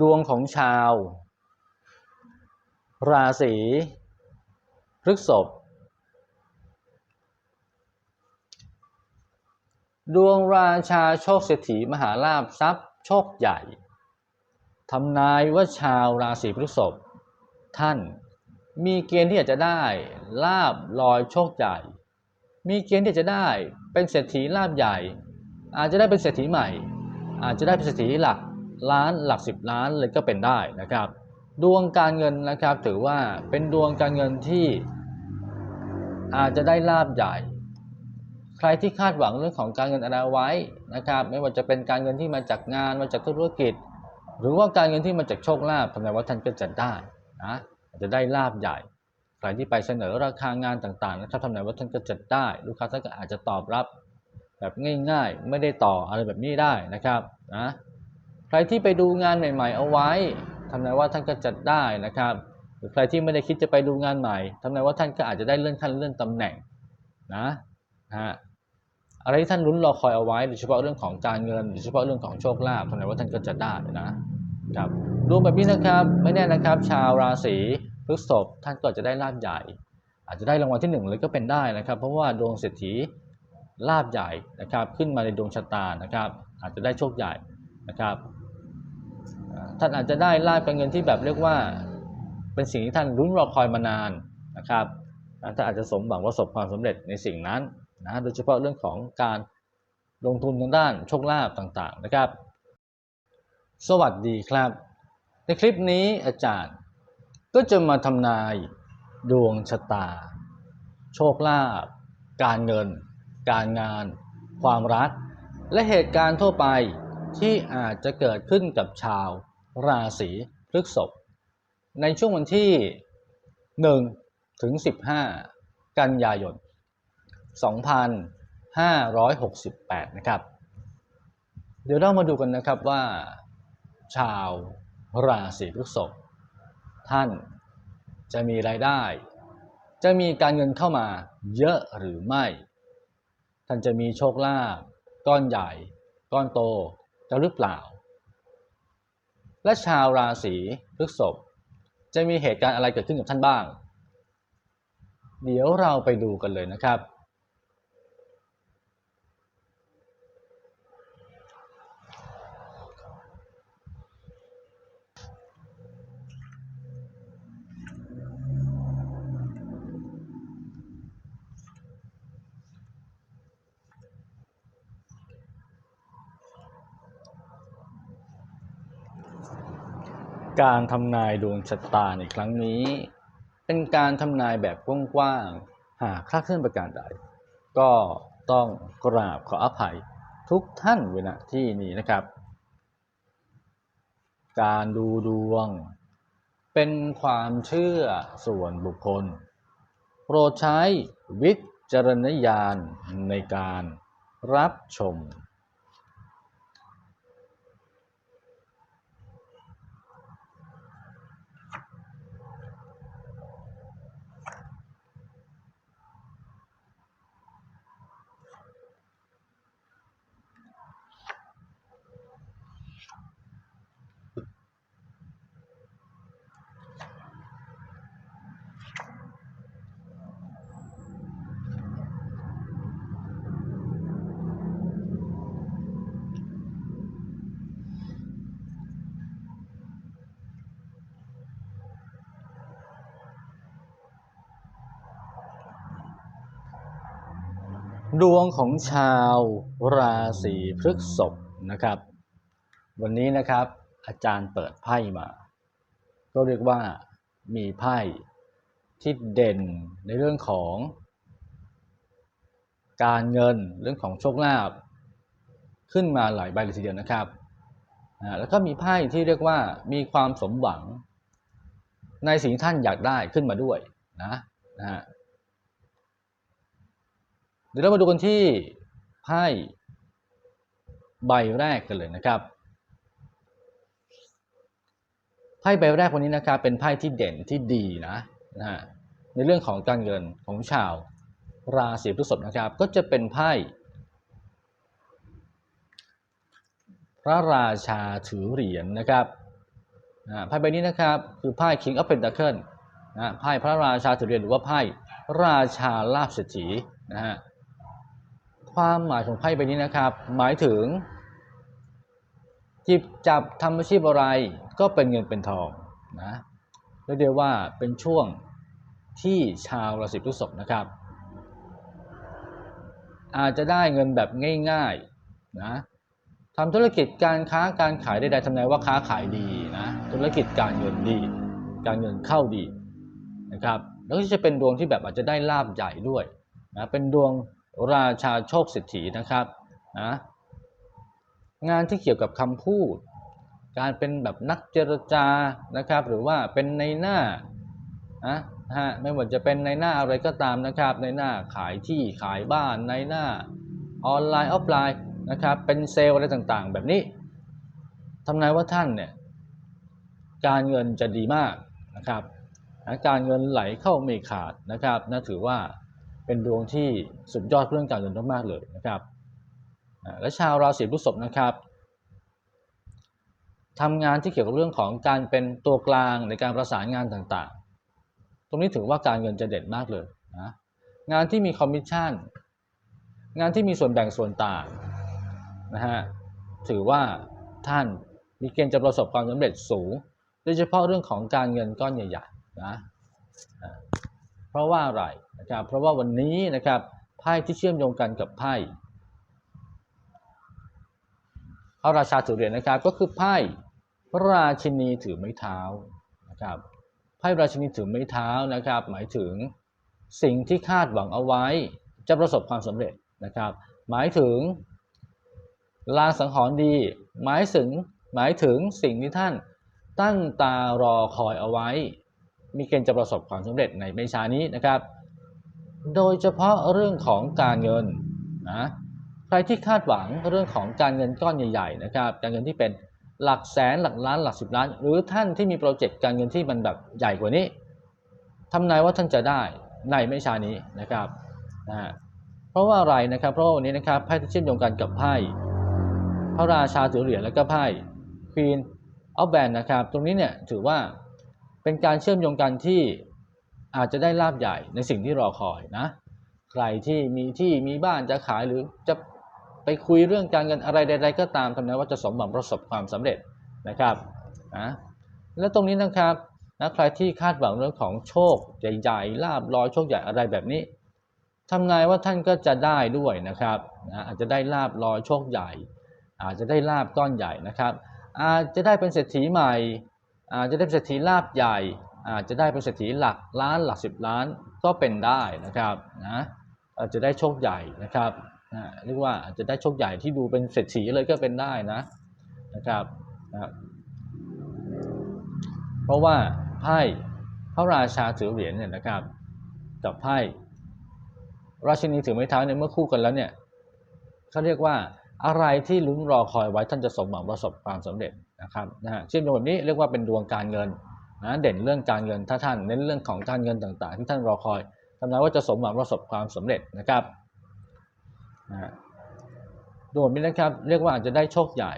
ดวงของชาว ราศีพฤษภดวงราชาโชคเศรษฐีมหาลาภทรัพย์โชคใหญ่ทำนายว่าชาวราศีพฤษภท่านมีเกณฑ์ที่อากจะได้ลาบลอยโชคใหญ่ มีเกณฑ์ที่จะได้เป็นเศรษฐีลาบใหญ่ อาจจะได้เป็นเศรษฐีใหม่ อาจจะได้เป็นเศรษฐีหลัก ล้านหลักสิบล้านเลยก็เป็นได้นะครับ ดวงการเงินนะครับถือว่าเป็นดวงการเงินที่อาจจะได้ลาบใหญ่ ใครที่คาดหวังเรื่องของการเงินอะไรไว้นะครับ ไม่ว่าจะเป็นการเงินที่มาจากงานมาจากธุรกิจ หรือว่าการเงินที่มาจากโชคลาภทำไมว่าท่านก็จะได้นะอาจจะได้ลาบใหญ่ใครที่ไปเสนอราคางานต่างๆนะครับทำไหนว่าท่านก็จะได้ ลูกค้าท่านก็อาจจะตอบรับ แบบง่าย ๆ ไม่ได้ต่ออะไรแบบนี้ได้นะครับนะ ใครที่ไปดูงานใหม่ ๆ เอาไว้ทำนายว่าท่านก็จะได้นะครับ หรือใครที่ไม่ได้คิดจะไปดูงานใหม่ทำนายว่าท่านก็อาจจะได้เลื่อนขั้นเลื่อนตำแหน่งนะฮะอะไรที่ท่านลุ้นรอคอยเอาไว้โดยเฉพาะเรื่องของการเงินโดยเฉพาะเรื่องของโชคลาภทำนายว่าท่านก็จะได้นะครับดวงแบบนี้นะครับไม่แน่นะครับ ชาวราศีพฤษภท่านก็จะได้ลาบใหญ่ อาจจะได้รางวัลที่หนึ่งเลยก็เป็นได้นะครับ เพราะว่าดวงเศรษฐีลาบใหญ่นะครับ ขึ้นมาในดวงชะตานะครับ อาจจะได้โชคใหญ่ นะครับท่านอาจจะได้ลาบการเงินที่แบบเรียกว่า เป็นสิ่งที่ท่านรุ้นรอคอยมานานนะครับท่านอาจจะสมหวังประสบความสำเร็จในสิ่งนั้นนะโดยเฉพาะเรื่องของการลงทุนทางด้านโชคลาภต่างๆนะครับ สวัสดีครับ ในคลิปนี้อาจารย์ก็จะมาทำนายดวงชะตา โชคลาภการเงิน การงาน ความรัก และเหตุการณ์ทั่วไป ที่อาจจะเกิดขึ้นกับชาวราศีพฤษภในช่วงวันที่ 1 ถึง 15 กันยายน 2568 นะครับ เดี๋ยวเรามาดูกันนะครับว่า ชาวราศีพฤษภท่านจะมีรายได้ จะมีการเงินเข้ามาเยอะหรือไม่ ท่านจะมีโชคลาภก้อนใหญ่ ก้อนโต จะหรือเปล่า และชาวราศีพฤษภจะมีเหตุการณ์อะไรเกิดขึ้นกับท่านบ้าง เดี๋ยวเราไปดูกันเลยนะครับ การทำนายดวงชะตาในครั้งนี้ เป็นการทำนายแบบกว้างๆ หากคลาดเคลื่อนประการใด ก็ต้องกราบขออภัยทุกท่านเวณที่นี้นะครับ การดูดวง เป็นความเชื่อส่วนบุคคล โปรดใช้วิจารณญาณในการรับชม ดวงของชาวราศีพฤษภนะครับ วันนี้นะครับอาจารย์เปิดไพ่มา ก็เรียกว่ามีไพ่ที่เด่นในเรื่องของ การเงินเรื่องของโชคลาภขึ้นมาหลายใบเลยทีเดียวนะครับแล้วก็มีไพ่ที่เรียกว่ามีความสมหวัง ในสิ่งท่านอยากได้ขึ้นมาด้วยนะนะฮะ ดี๋ยวเรามาดูกันที่ไพ่ใบแรกกันเลยนะครับไพ่ใบแรกวันนี้นะครับเป็นไพ่ที่เด่นที่ดีนะนะฮะในเรื่องของการเงินของชาวราศีพฤษภนะครับ ก็จะเป็นไพ่พระราชาถือเหรียญนะครับไพ่ใบนี้นะครับคือไพ่ King of Pentacle นะไพ่พระราชาถือเหรียญหรือว่าไพ่ราชาลาภเศรษฐีนะฮะ ความหมายของไพ่ใบนี้นะครับ หมายถึงจิบจับทำอาชีพอะไร ก็เป็นเงินเป็นทองนะเรียกได้ว่าเป็นช่วงที่ชาวราศีพฤษภนะครับ อาจจะได้เงินแบบง่ายๆนะทำธุรกิจการค้าการขายใดๆทำนายว่าค้าขายดีนะธุรกิจการเงินดี การเงินเข้าดีนะครับแล้วก็จะเป็นดวงที่แบบอาจจะได้ลาบใหญ่ด้วยนะเป็นดวง ราชาโชคเศรษฐีนะครับนะงานที่เกี่ยวกับคำพูด การเป็นแบบนักเจรจานะครับ หรือว่าเป็นในหน้านะฮะไม่ว่าจะเป็นในหน้าอะไรก็ตามนะครับ ในหน้าขายที่ขายบ้านในหน้าออนไลน์ออฟไลน์นะครับเป็นเซลล์อะไรต่างๆ แบบนี้ทำนายว่าท่านเนี่ยการเงินจะดีมากนะครับนะการเงินไหลเข้าไม่ขาดนะครับน่าถือว่า เป็นดวงที่สุดยอดเรื่องการเงินมากๆเลยนะครับและชาวราศีพฤษภนะครับทำงานที่เกี่ยวกับเรื่องของการเป็นตัวกลางในการประสานงานต่างๆ ตรงนี้ถือว่าการเงินจะเด่นมากเลยนะงานที่มีคอมมิชชั่น งานที่มีส่วนแบ่งส่วนต่างนะฮะถือว่าท่านมีเกณฑ์จะประสบความสำเร็จสูง โดยเฉพาะเรื่องของการเงินก้อนใหญ่ๆนะ ราะว่าอะไรนะครับ เพราะว่าวันนี้นะครับไพ่ที่เชื่อมโยงกันกับไพ่พระราชาถือเหรียญนะครับ ก็คือไพ่พระราชินีถือไม้เท้านะครับไพ่ราชินีถือไม้เท้านะครับ หมายถึงสิ่งที่คาดหวังเอาไว้จะประสบความสำเร็จนะครับ หมายถึงลางสังหรณ์ดี หมายถึงหมายถึงสิ่งที่ท่านตั้งตารอคอยเอาไว้ มีเกณฑ์จะประสบความสำเร็จในไม่ช้านี้นะครับ โดยเฉพาะเรื่องของการเงินนะใครที่คาดหวังเรื่องของการเงินก้อนใหญ่ๆนะครับการเงินที่เป็นหลักแสนหลักล้านหลักสิบล้าน หรือท่านที่มีโปรเจกต์การเงินที่มันแบบใหญ่กว่านี้ทำนายว่าท่านจะได้ในไม่ช้านี้นะครับนะฮะเพราะว่าอะไรนะครับ เพราะวันนี้นะครับไพ่ที่เชื่อมโยงกันกับไพ่พระราชาถือเหรียญแล้วก็ไพ่ Queen of Band นะครับ ตรงนี้เนี่ยถือว่า เป็นการเชื่อมโยงกันที่อาจจะได้ลาบใหญ่ในสิ่งที่รอคอยนะ ใครที่มีที่มีบ้านจะขายหรือจะไปคุยเรื่องการเงินอะไรใด ๆ ก็ตามทำนายว่าจะสมหวังประสบความสำเร็จนะครับนะและตรงนี้นะครับนะใครที่คาดหวังเรื่องของโชคใหญ่ๆลาบลอยโชคใหญ่อะไรแบบนี้ทำนายว่าท่านก็จะได้ด้วยนะครับนะอาจจะได้ลาบลอยโชคใหญ่ อาจจะได้ลาบก้อนใหญ่นะครับ อาจจะได้เป็นเศรษฐีใหม่ จจะได้เป็นเศรษฐีลาบใหญ่อาจจะได้เป็นเศรษฐีหลักล้านหลักสิบล้านก็เป็นได้นะครับนะอาจจะได้โชคใหญ่นะครับนะเรียกว่าอาจจะได้โชคใหญ่ที่ดูเป็นเศรษฐีเลยก็เป็นได้นะนะครับนะเพราะว่าไพ่พระราชาถือเหรียญเนี่ยนะครับกับไพ่ราชินีถือไม้เท้าเนี่ยเมื่อคู่กันแล้วเนี่ยเขาเรียกว่าอะไรที่ลุ้นรอคอยไว้ท่านจะสมหวังประสบความสำเร็จ นะครับนะฮะเช่นโยงแบบนี้เรียกว่าเป็นดวงการเงินนะเด่นเรื่องการเงินถ้าท่านเน้นเรื่องของการเงินต่างๆ ที่ท่านรอคอยทำนายว่าจะสมหวังประสบความสำเร็จนะครับนะฮะดวงแบบนี้นะครับเรียกว่าอาจจะได้โชคใหญ่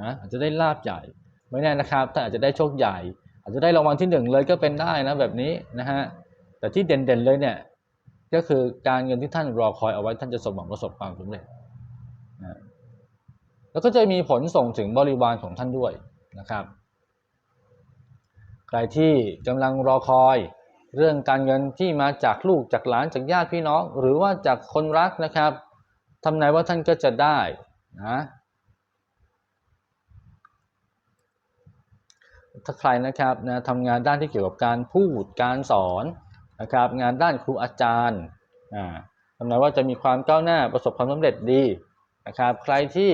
นะอาจจะได้ลาบใหญ่ไม่แน่นะครับถ้านอาจจะได้โชคใหญ่ อาจจะได้รางวัลที่หนึ่งเลยก็เป็นได้นะแบบนี้นะฮะแต่ที่เด่นๆเลยเนี่ยก็คือการเงินที่ท่านรอคอยเอาไว้ท่านจะสมหวังประสบความสำเร็จนะ แล้วก็จะมีผลส่งถึงบริวารของท่านด้วยนะครับ ใครที่กำลังรอคอยเรื่องการเงินที่มาจากลูกจากหลานจากญาติพี่น้อง หรือว่าจากคนรักนะครับทำนายว่าท่านก็จะได้นะถ้าใครนะครับนะทำงานด้านที่เกี่ยวกับการพูดการสอนนะครับ งานด้านครูอาจารย์อ่าทำนายว่าจะมีความก้าวหน้าประสบความสำเร็จดีนะครับ ใครที่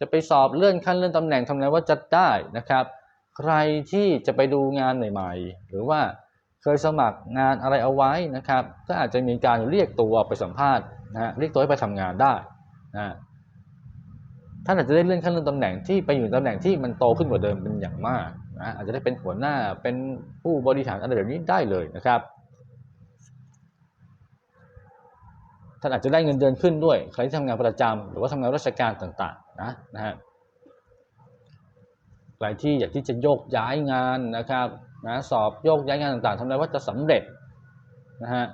จะไปสอบเลื่อนขั้นเลื่อนตำแหน่งทำไงว่าจะได้นะครับ ใครที่จะไปดูงานใหม่ๆ หรือว่าเคยสมัครงานอะไรเอาไว้นะครับ ก็อาจจะมีการเรียกตัวไปสัมภาษณ์นะฮะเรียกตัวให้ไปทำงานได้นะท่านอาจจะได้เลื่อนขั้นเลื่อนตำแหน่งที่ไปอยู่ตำแหน่งที่มันโตขึ้นกว่าเดิมเป็นอย่างมากนะอาจจะได้เป็นหัวหน้าเป็นผู้บริหารอะไรแบบนี้ได้เลยนะครับ ท่านอาจจะได้เงินเดือนขึ้นด้วย ใครที่ทำงานประจำหรือว่าทำงานราชการต่างๆนะนะฮะใครที่อยากที่จะโยกย้ายงานนะครับนะสอบโยกย้ายงานต่างๆทำนายว่าจะสำเร็จนะฮะ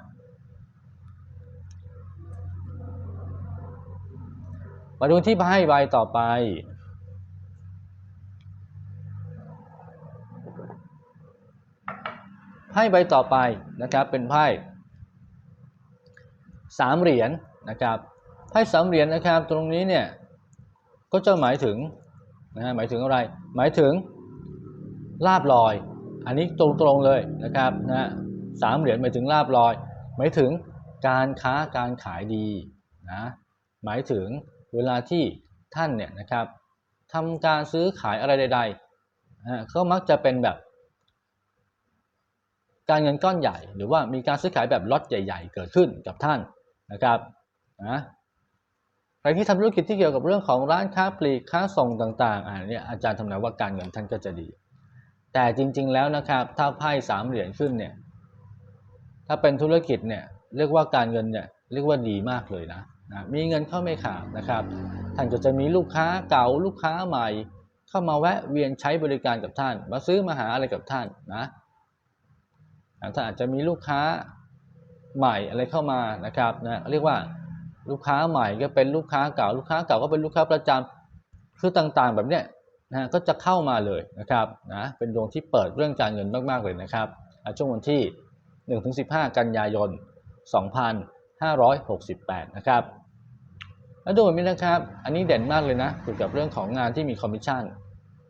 มาดูที่ไพ่ใบต่อไป ไพ่ใบต่อไปนะครับเป็นไพ่ สามเหรียญนะครับไพ่สามเหรียญนะครับตรงนี้เนี่ยก็จะหมายถึงนะฮะหมายถึงอะไร หมายถึงลาบลอย อันนี้ตรงๆเลยนะครับนะสามเหรียญหมายถึงลาบลอย หมายถึงการค้าการขายดีนะหมายถึงเวลาที่ท่านเนี่ยนะครับทำการซื้อขายอะไรใดๆนะก็มักจะเป็นแบบ การเงินก้อนใหญ่ หรือว่ามีการซื้อขายแบบล็อตใหญ่ ๆ เกิดขึ้นกับท่าน นะครับนะใครที่ทำธุรกิจที่เกี่ยวกับเรื่องของร้านค้าปลีกค้าส่งต่างๆอ่าเนี่ยอาจารย์ทำนายว่าการเงินท่านก็จะดี แต่จริง ๆ แล้วนะครับ ถ้าไพ่สามเหรียญขึ้นเนี่ยถ้าเป็นธุรกิจเนี่ยเรียกว่าการเงินเนี่ยเรียกว่าดีมากเลยนะนะมีเงินเข้าไม่ขาดนะครับ ท่านก็จะมีลูกค้าเก่าลูกค้าใหม่ เข้ามาแวะเวียนใช้บริการกับท่าน มาซื้อมาหาอะไรกับท่านนะท่านอาจจะมีลูกค้า ใหม่อะไรเข้ามานะครับนะเรียกว่าลูกค้าใหม่ก็เป็นลูกค้าเก่า ลูกค้าเก่าก็เป็นลูกค้าประจำคือต่างๆ แบบเนี้ยนะก็จะเข้ามาเลยนะครับนะเป็นดวงที่เปิดเรื่องการเงินมากๆเลยนะครับช่วงวันที่ 1-15 กันยายน 2568 นะครับแล้วดูแบบนี้นะครับ อันนี้เด่นมากเลยนะเกี่ยวกับเรื่องของงานที่มีคอมมิชชั่น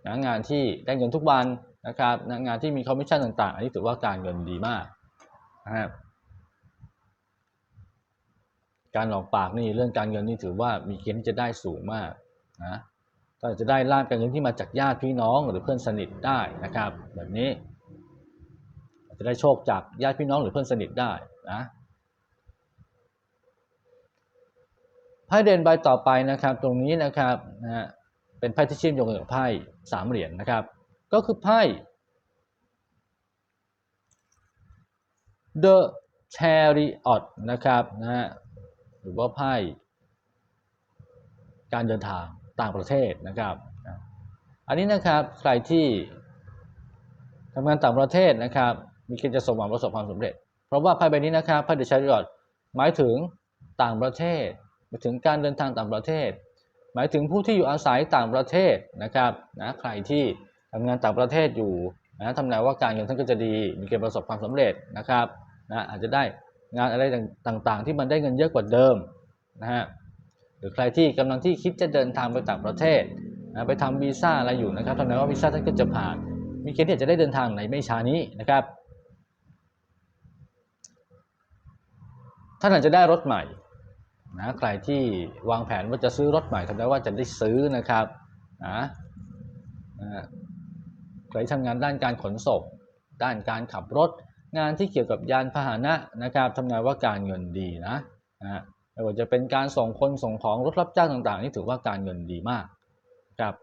นะงานที่ได้เงินทุกวันนะครับนะงานที่มีคอมมิชชั่นต่างๆ อันนี้ถือว่าการเงินดีมากนะครับ การหลอกปากนี่เรื่องการเงินนี่ถือว่ามีเกณฑ์ที่จะได้สูงมากนะก็จะได้ลาบการเงินที่มาจากญาติพี่น้องหรือเพื่อนสนิทได้นะครับ แบบนี้ จะได้โชคจากญาติพี่น้องหรือเพื่อนสนิทได้นะไพ่เด่นใบต่อไปนะครับ ตรงนี้นะครับนะฮะเป็นไพ่ที่เชื่อมโยงกับไพ่สามเหรียญนะครับ ก็คือไพ่ The Chariot นะครับนะฮะ หรือว่าไพ่การเดินทางต่างประเทศนะครับ อันนี้นะครับใครที่ทำงานต่างประเทศนะครับ มีเกณฑ์จะสมหวังประสบความสำเร็จ เพราะว่าไพ่ใบนี้นะครับไพ่ The Chariot หมายถึงต่างประเทศหมายถึงการเดินทางต่างประเทศ หมายถึงผู้ที่อยู่อาศัยต่างประเทศนะครับนะใครที่ทำงานต่างประเทศอยู่นะทำนายว่าการเงินท่านก็จะดี มีเกณฑ์ประสบความสำเร็จนะครับนะอาจจะได้ งานอะไรต่างๆ ที่มันได้เงินเยอะกว่าเดิมนะฮะหรือใครที่กำลังที่คิดจะเดินทางไปต่างประเทศนะไปทำวีซ่าอะไรอยู่นะครับทำนายว่าวีซ่าท่านก็จะผ่าน มีเกณฑ์ที่จะได้เดินทางในไม่ช้านี้นะครับท่านอาจจะได้รถใหม่นะใครที่วางแผนว่าจะซื้อรถใหม่ทำได้ว่าจะได้ซื้อนะครับนะนะใครทำงานด้านการขนส่งด้านการขับรถ งานที่เกี่ยวกับยานพาหนะนะครับทำนายว่าการเงินดีนะนะไม่ว่าจะเป็นการส่งคนส่งของรถรับจ้างต่างๆ นี่ถือว่าการเงินดีมากครับ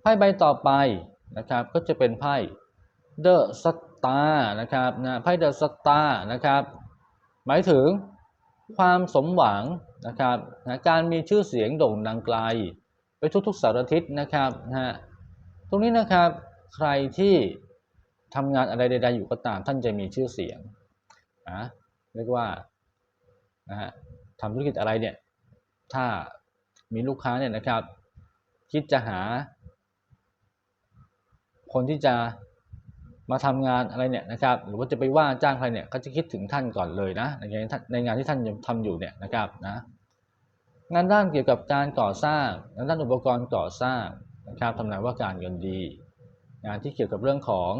ไพ่ใบต่อไปนะครับก็จะเป็นไพ่ The Star นะครับนะไพ่ The Star นะครับหมายถึงความสมหวังนะครับนะการมีชื่อเสียงโด่งดังไกล ไปทุกๆสารทิศนะครับนะฮะตรงนี้นะครับใครที่ ทำงานอะไรใดๆอยู่ก็ตาม ท่านจะมีชื่อเสียงนะเรียกว่านะฮะทำธุรกิจอะไรเนี่ยถ้ามีลูกค้าเนี่ยนะครับ คิดจะหา คนที่จะมาทำงานอะไรเนี่ยนะครับ หรือว่าจะไปว่าจ้างใครเนี่ยเขาจะคิดถึงท่านก่อนเลยนะในงานในงานที่ท่านทำอยู่เนี่ยนะครับนะงานด้านเกี่ยวกับการก่อสร้างงานด้านอุปกรณ์ก่อสร้างนะครับทำนายว่าการเงินดี งานที่เกี่ยวกับเรื่องของ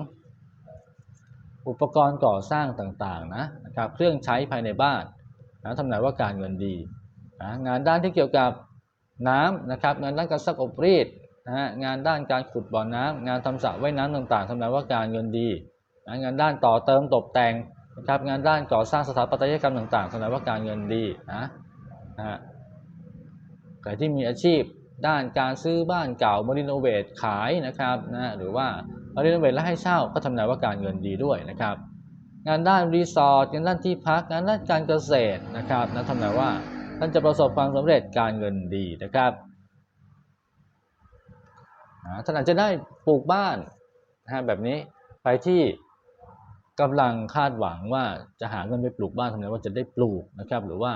อุปกรณ์ก่อสร้างต่างๆนะนะครับเครื่องใช้ภายในบ้านนะทำนายว่าการเงินดีนะงานด้านที่เกี่ยวกับน้ำนะครับงานด้านการซักอบรีดนะฮะงานด้านการขุดบ่อน้ำงานทำสระว่ายน้ำต่างๆทำนายว่าการเงินดีนะงานด้านต่อเติมตกแต่งนะครับงานด้านก่อสร้างสถาปัตยกรรมต่างๆทำนายว่าการเงินดีนะนะฮะใครที่มีอาชีพด้านการซื้อบ้านเก่ามารีโนเวทขายนะครับนะหรือว่า รีโนเวทแล้วให้เช่าก็ทำนายว่าการเงินดีด้วยนะครับ งานด้านรีสอร์ทงานด้านที่พักงานด้านการเกษตรนะครับนะทำนายว่าท่านจะประสบความสำเร็จการเงินดีนะครับท่านอาจจะได้ปลูกบ้านนะแบบนี้ใครที่กำลังคาดหวังว่าจะหาเงินไปปลูกบ้านทำไงว่าจะได้ปลูกนะครับ หรือว่า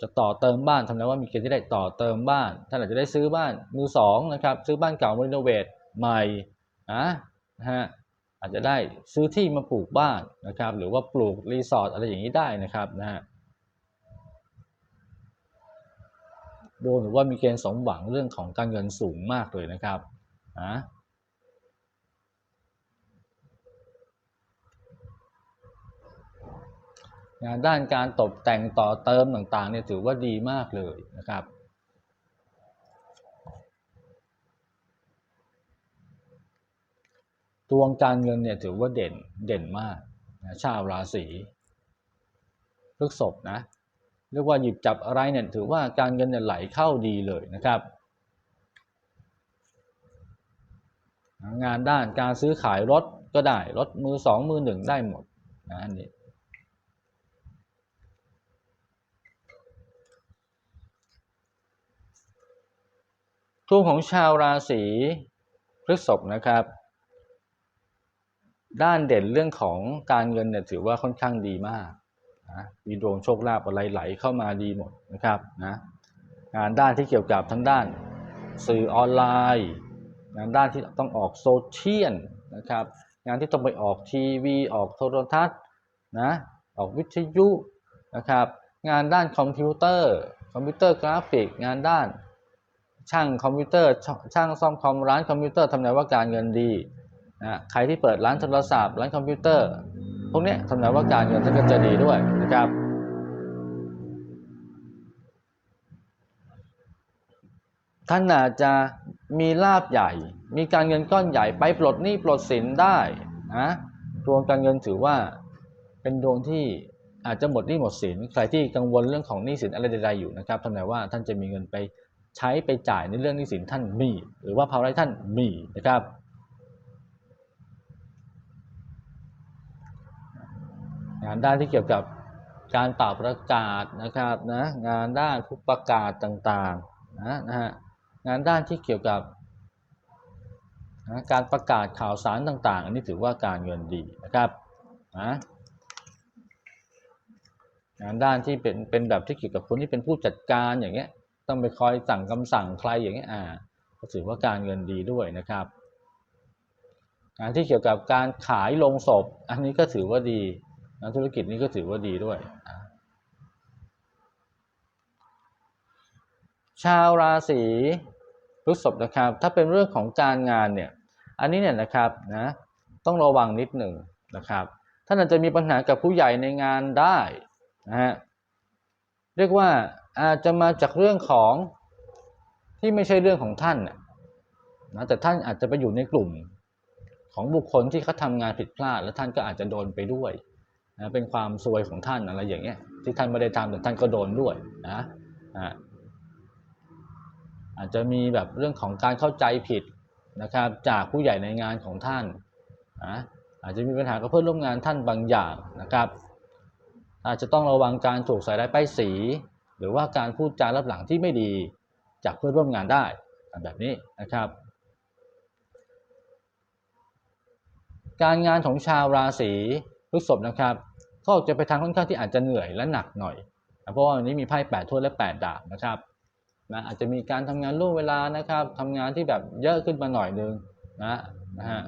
จะต่อเติมบ้านทำไงว่ามีเกณฑ์ที่ได้ต่อเติมบ้าน ท่านอาจจะได้ซื้อบ้านมือสองนะครับ ซื้อบ้านเก่ามารีโนเวทใหม่ นะนะฮะอาจจะได้ซื้อที่มาปลูกบ้านนะครับ หรือว่าปลูกรีสอร์ทอะไรอย่างนี้ได้นะครับนะฮะดูหรือว่ามีเกณฑ์สมหวังเรื่องของการเงินสูงมากเลยนะครับนะงานด้านการตกแต่งต่อเติมต่างๆเนี่ยถือว่าดีมากเลยนะครับ ดวงการเงินเนี่ยถือว่าเด่นเด่นมากนะชาวราศีพฤษภนะเรียกว่าหยิบจับอะไรเนี่ยถือว่าการเงินเนี่ยไหลเข้าดีเลยนะครับ งานด้านการซื้อขายรถก็ได้รถมือสองมือหนึ่งได้หมดนะอันนี้ช่วงของชาวราศีพฤษภนะครับ ด้านเด่นเรื่องของการเงินเนี่ยถือว่าค่อนข้างดีมากนะมีดวงโชคลาภอะไรไหลเข้ามาดีหมดนะครับนะงานด้านที่เกี่ยวกับทั้งด้านสื่อออนไลน์งานด้านที่ต้องออกโซเชียลนะครับงานที่ต้องไปออกทีวีออกโทรทัศน์นะออกวิทยุนะครับงานด้านคอมพิวเตอร์ คอมพิวเตอร์กราฟิก งานด้านช่างคอมพิวเตอร์ช่างซ่อมคอมร้านคอมพิวเตอร์ทำนายว่าการเงินดี นะใครที่เปิดร้านโทรศัพท์ร้านคอมพิวเตอร์ พวกนี้ยทำนายว่าการเงินท่านก็จะดีด้วยนะครับท่านอาจจะมีลาบใหญ่ มีการเงินก้อนใหญ่ไปปลดหนี้ปลดสินได้นะดวงการเงินถือว่าเป็นดวงที่อาจจะหมดหนี้หมดสิน ใครที่กังวลเรื่องของหนี้สินอะไรใดๆอยู่นะครับทำนายว่าท่านจะมีเงินไปใช้ไปจ่ายในเรื่องหนี้สินท่านมี หรือว่าภาระท่านมีนะครับ งานด้านที่เกี่ยวกับการเป่าประกาศนะครับนะงานด้านผู้ประกาศต่างๆนะนะฮะงานด้านที่เกี่ยวกับนะการประกาศข่าวสารต่างๆ อันนี้ถือว่าการเงินดีนะครับนะงานด้านที่เป็นเป็นแบบที่เกี่ยวกับคนที่เป็นผู้จัดการอย่างเงี้ยต้องไปคอยสั่งคำสั่งใครอย่างเงี้ยอ่าก็ถือว่าการเงินดีด้วยนะครับงานที่เกี่ยวกับการขายลงศพ อันนี้ก็ถือว่าดี นะธุรกิจนี้ก็ถือว่าดีด้วย ชาวราศีพฤษภนะครับ ถ้าเป็นเรื่องของการงานเนี่ย อันนี้เนี่ยนะครับนะต้องระวังนิดหนึ่งนะครับท่านอาจจะมีปัญหากับผู้ใหญ่ในงานได้นะฮะเรียกว่าอาจจะมาจากเรื่องของที่ไม่ใช่เรื่องของท่านนะนะแต่ท่านอาจจะไปอยู่ในกลุ่มของบุคคลที่เขาทำงานผิดพลาด แล้วท่านก็อาจจะโดนไปด้วย นะเป็นความซวยของท่านอะไรอย่างเงี้ยที่ท่านไม่ได้ทำแต่ท่านก็โดนด้วยนะอาอาจจะมีแบบเรื่องของการเข้าใจผิดนะครับจากผู้ใหญ่ในงานของท่านนะอาจจะมีปัญหากับเพื่อนร่วมงานท่านบางอย่างนะครับ อาจจะต้องระวังการถูกใส่ร้ายป้ายสี หรือว่าการพูดจารับหลังที่ไม่ดีจากเพื่อนร่วมงานได้แบบนี้นะครับ การงานของชาวราศี พฤษภนะครับ ก็จะไปทางค่อนข้างที่อาจจะเหนื่อยและหนักหน่อยนะเพราะว่าวันนี้มีไพ่แปดถ้วยและแปดดาบนะครับนะอาจจะมีการทำงานล่วงเวลานะครับทำงานที่แบบเยอะขึ้นมาหน่อยนึงนะนะฮะ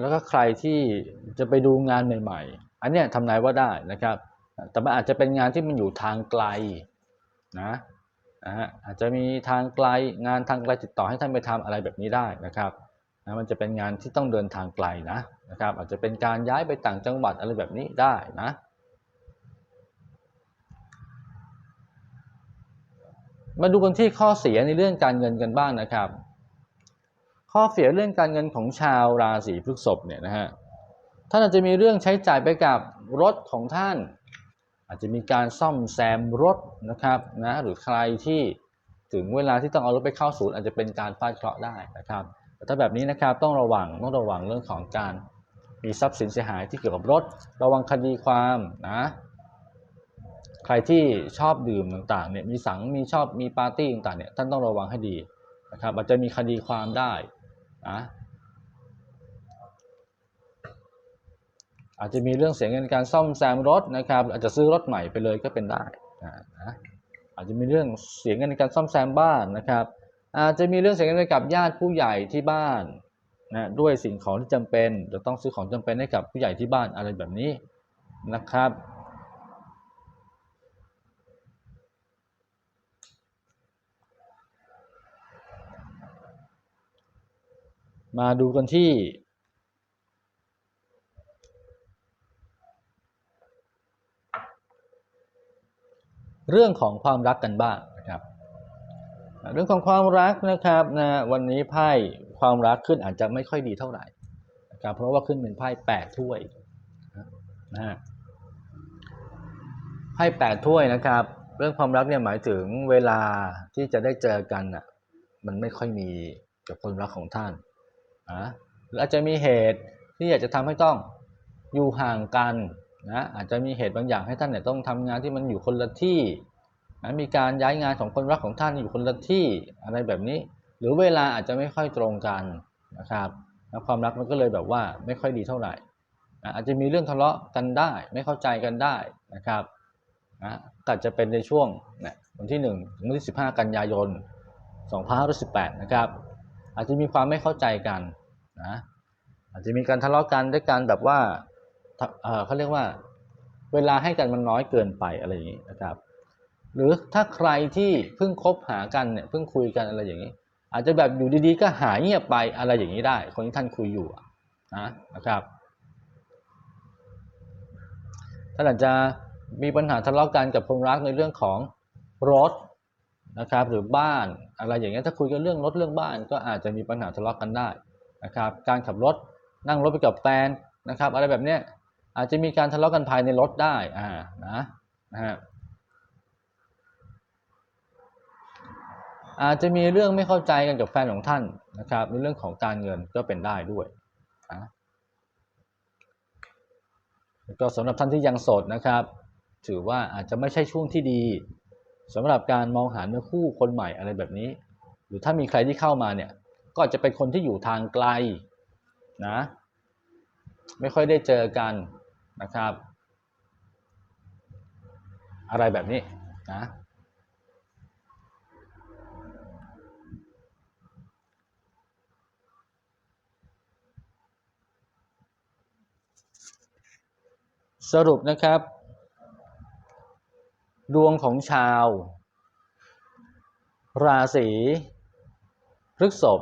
แล้วก็ใครที่จะไปดูงานใหม่ ๆ อันเนี้ยทำนายว่าได้นะครับ แต่มันอาจจะเป็นงานที่มันอยู่ทางไกล นะนะฮะอาจจะมีทางไกลงานทางไกลติดต่อให้ท่านไปทำอะไรแบบนี้ได้นะครับนะมันจะเป็นงานที่ต้องเดินทางไกลนะนะครับอาจจะเป็นการย้ายไปต่างจังหวัดอะไรแบบนี้ได้นะมาดูกันที่ข้อเสียในเรื่องการเงินกันบ้างนะครับ ข้อเสียเรื่องการเงินของชาวราศีพฤษภเนี่ยนะฮะท่านอาจจะมีเรื่องใช้จ่ายไปกับรถของท่าน อาจจะมีการซ่อมแซมรถนะครับนะหรือใครที่ถึงเวลาที่ต้องเอารถไปเข้าศูนย์อาจจะเป็นการฟาดเคราะห์ได้นะครับ แต่ถ้าแบบนี้นะครับต้องระวังต้องระวังเรื่องของการมีทรัพย์สินเสียหายที่เกี่ยวกับรถ ระวังคดีความนะใครที่ชอบดื่มต่างๆเนี่ยมีสังมีชอบมีปาร์ตี้ต่างๆเนี่ยท่านต้องระวังให้ดีนะครับอาจจะมีคดีความได้นะ อาจจะมีเรื่องเสียเงินการซ่อมแซมรถนะครับ อาจจะซื้อรถใหม่ไปเลยก็เป็นได้นะอาจจะมีเรื่องเสียเงินในการซ่อมแซมบ้านนะครับ อาจจะมีเรื่องเสียเงินกับญาติผู้ใหญ่ที่บ้านนะด้วยสิ่งของที่จำเป็นจะต้องซื้อของจำเป็นให้กับผู้ใหญ่ที่บ้านอะไรแบบนี้นะครับมาดูกันที่ เรื่องของความรักกันบ้างนะครับเรื่องของความรักนะครับนะวันนี้ไพ่ความรักขึ้นอาจจะไม่ค่อยดีเท่าไหร่นะครับเพราะว่าขึ้นเป็นไพ่แปดถ้วยนะฮะไพ่แปดถ้วยนะครับ เรื่องความรักเนี่ยหมายถึงเวลาที่จะได้เจอกันอะมันไม่ค่อยมีกับคนรักของท่านนะหรืออาจจะมีเหตุที่อยากจะทำให้ต้องอยู่ห่างกัน นะอาจจะมีเหตุบางอย่างให้ท่านเนี่ยต้องทำงานที่มันอยู่คนละที่นะมีการย้ายงานของคนรักของท่านอยู่คนละที่อะไรแบบนี้ หรือเวลาอาจจะไม่ค่อยตรงกันนะครับแล้วความรักมันก็เลยแบบว่าไม่ค่อยดีเท่าไหร่นะอาจจะมีเรื่องทะเลาะกันได้ ไม่เข้าใจกันได้นะครับนะก็จะเป็นในช่วงนะวันที่1ถึงวันที่ 15 กันยายน2518นะครับ อาจจะมีความไม่เข้าใจกันนะอาจจะมีการทะเลาะกันด้วยการแบบว่า เขาเรียกว่าเวลาให้กันมันน้อยเกินไปอะไรอย่างนี้นะครับ หรือถ้าใครที่เพิ่งคบหากันเนี่ยเพิ่งคุยกันอะไรอย่างนี้ อาจจะแบบอยู่ดีๆ ก็หายเงียบไปอะไรอย่างนี้ได้ คนที่ท่านคุยอยู่นะนะครับท่านอาจจะมีปัญหาทะเลาะกันกับคนรักในเรื่องของรถนะครับ หรือบ้านอะไรอย่างเงี้ยถ้าคุยกันเรื่องรถเรื่องบ้าน ก็อาจจะมีปัญหาทะเลาะกันได้นะครับ การขับรถนั่งรถไปกับแฟนนะครับ อะไรแบบเนี้ย อาจจะมีการทะเลาะกันภายในรถได้อ่านะนะฮะอาจจะมีเรื่องไม่เข้าใจกันกับแฟนของท่านนะครับ ในเรื่องของการเงินก็เป็นได้ด้วยนะก็สำหรับท่านที่ยังโสดนะครับ ถือว่าอาจจะไม่ใช่ช่วงที่ดีสำหรับการมองหาเนื้อคู่คนใหม่อะไรแบบนี้ หรือถ้ามีใครที่เข้ามาเนี่ย ก็จะเป็นคนที่อยู่ทางไกลนะ ไม่ค่อยได้เจอกัน นะครับ อะไรแบบนี้นะสรุปนะครับ ดวงของชาว ราศีพฤษภ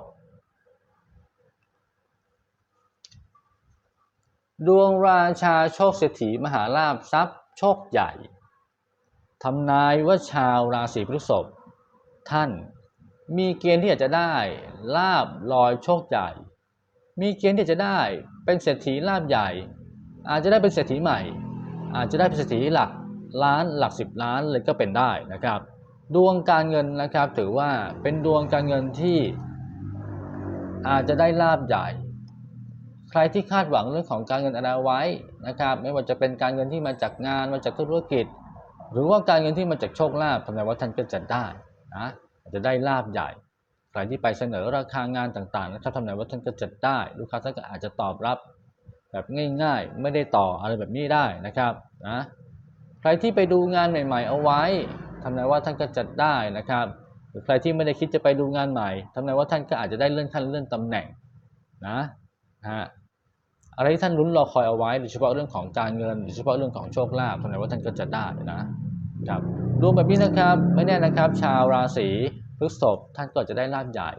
ดวงราชาโชคเศรษฐีมหาลาภทรัพย์โชคใหญ่ทำนายว่าชาวราศีพฤษภท่านมีเกณฑ์ที่อาจจะได้ลาบลอยโชคใหญ่ มีเกณฑ์ที่จะได้เป็นเศรษฐีลาบใหญ่ อาจจะได้เป็นเศรษฐีใหม่ อาจจะได้เป็นเศรษฐีหลักล้านหลักสิบล้านเลยก็เป็นได้นะครับ ดวงการเงินนะครับถือว่าเป็นดวงการเงินที่อาจจะได้ลาบใหญ่ ใครที่คาดหวังเรื่องของการเงินอะไรไว้นะครับ ไม่ว่าจะเป็นการเงินที่มาจากงานมาจากธุรกิจ หรือว่าการเงินที่มาจากโชคลาภทำไมว่าท่านก็จะได้นะจะได้ลาบใหญ่ ใครที่ไปเสนอราคางานต่างๆนะครับทำไมว่าท่านก็จะได้ ลูกค้าท่านก็อาจจะตอบรับแบบง่ายๆ ไม่ได้ต่ออะไรแบบนี้ได้นะครับนะใครที่ไปดูงานใหม่ ๆ เอาไว้ทำนายว่าท่านก็จะได้นะครับ หรือใครที่ไม่ได้คิดจะไปดูงานใหม่ทำนายว่าท่านก็อาจจะได้เลื่อนขั้นเลื่อนตำแหน่งนะ นะฮะอะไรที่ท่านลุ้นรอคอยเอาไว้โดยเฉพาะเรื่องของการเงินโดยเฉพาะเรื่องของโชคลาภทำนายว่าท่านก็จะได้นะครับดวงแบบนี้นะครับไม่แน่นะครับ ชาวราศีพฤษภท่านก็จะได้ลาภใหญ่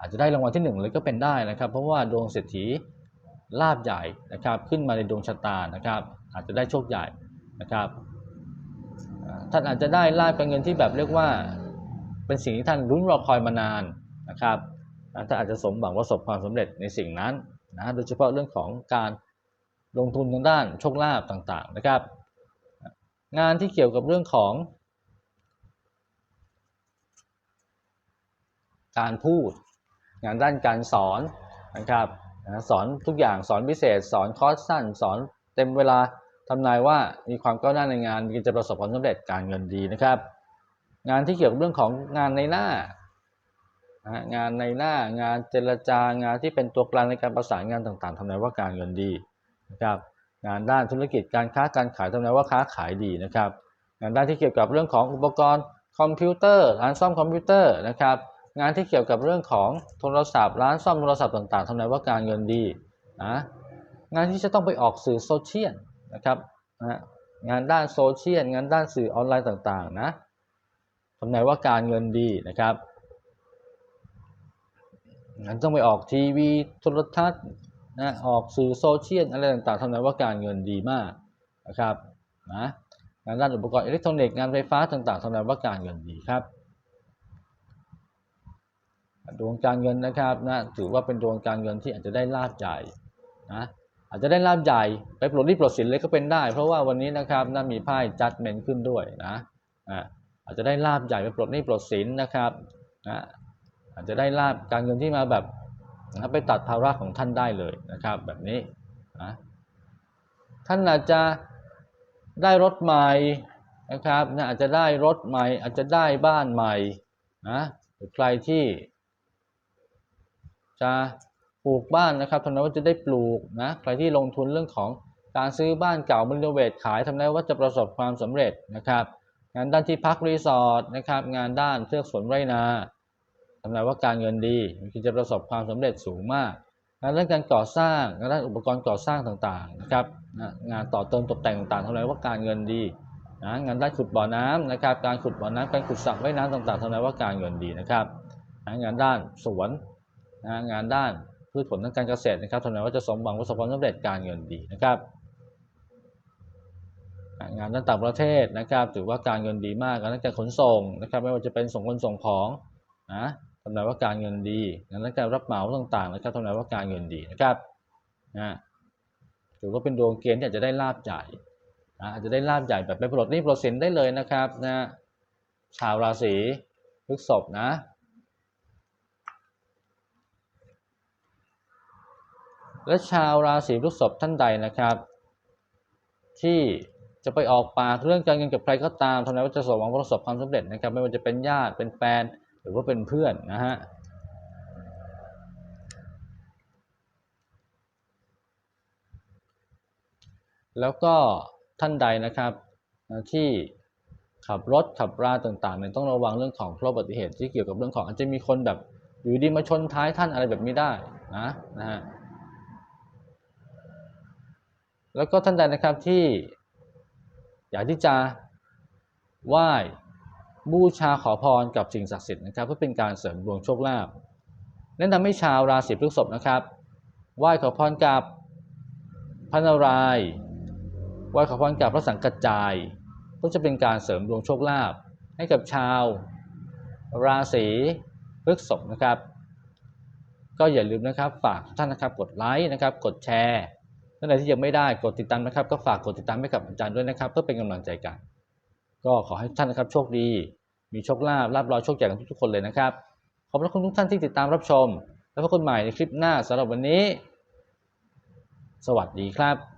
อาจจะได้รางวัลที่หนึ่งเลยก็เป็นได้นะครับ เพราะว่าดวงเศรษฐีลาบใหญ่นะครับ ขึ้นมาในดวงชะตานะครับ อาจจะได้โชคใหญ่นะครับท่านอาจจะได้ลาบการเงินที่แบบเรียกว่า เป็นสิ่งที่ท่านรุ้นรอคอยมานานนะครับท่านอาจจะสมหวังประสบความสำเร็จในสิ่งนั้น นะโดยเฉพาะเรื่องของการลงทุนทางด้านโชคลาภต่างๆนะครับ งานที่เกี่ยวกับเรื่องของ การพูด งานด้านการสอนนะครับสอนทุกอย่างสอนพิเศษ สอนคอร์สสั้น สอนเต็มเวลาทำนายว่ามีความก้าวหน้าในงานจะประสบความสำเร็จการเงินดีนะครับ งานที่เกี่ยวกับเรื่องของงานในหน้า นะงานในหน้างานเจรจางานที่เป็นตัวกลางในการประสานงานต่างๆทำนายว่าการเงินดีนะครับงานด้านธุรกิจการค้าการขายทำนายว่าค้าขายดีนะครับงานด้านที่เกี่ยวกับเรื่องของอุปกรณ์คอมพิวเตอร์ร้านซ่อมคอมพิวเตอร์นะครับงานที่เกี่ยวกับเรื่องของโทรศัพท์ ร้านซ่อมโทรศัพท์ต่างๆทำนายว่าการเงินดีนะงานที่จะต้องไปออกสื่อโซเชียลนะครับนะงานด้านโซเชียลงานด้านสื่อออนไลน์ต่างๆนะทำนายว่าการเงินดีนะครับ งานต้องไปออกทีวีโทรทัศน์นะออกสื่อโซเชียลอะไรต่างๆทำนายว่าการเงินดีมากนะครับนะงานด้านอุปกรณ์อิเล็กทรอนิกส์งานไฟฟ้าต่างๆทำนายว่าการเงินดีครับ ดวงการเงินนะครับนะถือว่าเป็นดวงการเงินที่อาจจะได้ลาบใหญ่นะอาจจะได้ลาบใหญ่ไปปลดหนี้ปลดสินเลยก็เป็นได้ เพราะว่าวันนี้นะครับนะมีไพ่จัดเมนขึ้นด้วยนะอ่าอาจจะได้ลาบใหญ่ไปปลดหนี้ปลดสินนะครับนะ อาจจะได้ลาบการเงินที่มาแบบนะครับไปตัดภาระของท่านได้เลยนะครับ แบบนี้นะท่านอาจจะได้รถใหม่นะครับนะอาจจะได้รถใหม่ อาจจะได้บ้านใหม่นะหรือใครที่ จะปลูกบ้านนะครับทำนายว่าจะได้ปลูกนะใครที่ลงทุนเรื่องของการซื้อบ้านเก่ารีโนเวทขายทำนายว่าจะประสบความสำเร็จนะครับ งานด้านที่พักรีสอร์ทนะครับ งานด้านเทือกสวนไรนา ทำนายว่าการเงินดีมันจะประสบความสำเร็จสูงมากงานด้านการก่อสร้างงานด้านอุปกรณ์ก่อสร้างต่างๆนะครับงานต่อเติมตกแต่งต่างๆทำนายว่าการเงินดีนะงานด้านขุดบ่อน้ำนะครับ การขุดบ่อน้ำการขุดสระว่ายน้ำต่างๆทำนายว่าการเงินดีนะครับงานด้านสวนงานด้านพืชผลทางการเกษตรนะครับทำนายว่าจะสมหวังประสบความสำเร็จการเงินดีนะครับงานด้านต่างประเทศนะครับถือว่าการเงินดีมากงานด้านการขนส่งนะครับ ไม่ว่าจะเป็นส่งคนส่งของนะำนายว่าการเงินดีงนด้นการรับเหมาต่างๆนะครับทำนายว่าการเงินดีนะครับนะถือว่าเป็นดวงเกณฑ์ที่จะได้ลาบใหญ่นะอาจจะได้ลาบใหญ่แบบไปปลดนี้ปลดสินได้เลยนะครับนะชาวราศีพฤษภนะและชาวราศีพฤษภท่านใดนะครับ ที่จะไปออกปากเรื่องการเงินกับใครก็ตามทำนายว่าจะสมหวังประสบความสำเร็จนะครับ ไม่ว่าจะเป็นญาติเป็นแฟน หรือว่าเป็นเพื่อนนะฮะแล้วก็ท่านใดนะครับที่ขับรถขับราต่างๆเนี่ยต้องระวังเรื่องของโรคอุบัติเหตุที่เกี่ยวกับเรื่องของอาจจะมีคนแบบอยู่ดีมาชนท้ายท่านอะไรแบบนี้ได้นะนะฮะแล้วก็ท่านใดนะครับที่อยากที่จะไหว้ บูชาขอพรกับสิ่งศักดิ์สิทธิ์นะครับ เพื่อเป็นการเสริมดวงโชคลาภแนะนำให้ชาวราศีพฤษภนะครับไหว้ขอพรกับพระนารายณ์ไหว้ขอพรกับพระสังกัจจาย ก็จะเป็นการเสริมดวงโชคลาภให้กับชาว ราศีพฤษภนะครับ ก็อย่าลืมนะครับฝากทุกท่านนะครับกดไลค์นะครับ กดแชร์ท่านใดที่ยังไม่ได้กดติดตามนะครับ ก็ฝากกดติดตามให้กับอาจารย์ด้วยนะครับ เพื่อเป็นกำลังใจกัน ก็ขอให้ทุกท่านนะครับโชคดี มีโชคลาภลาบลอยโชคใหญ่กันทุกๆคนเลยนะครับ ขอบพระคุณทุกท่านที่ติดตามรับชม แล้วพบกันใหม่ในคลิปหน้าสำหรับวันนี้ สวัสดีครับ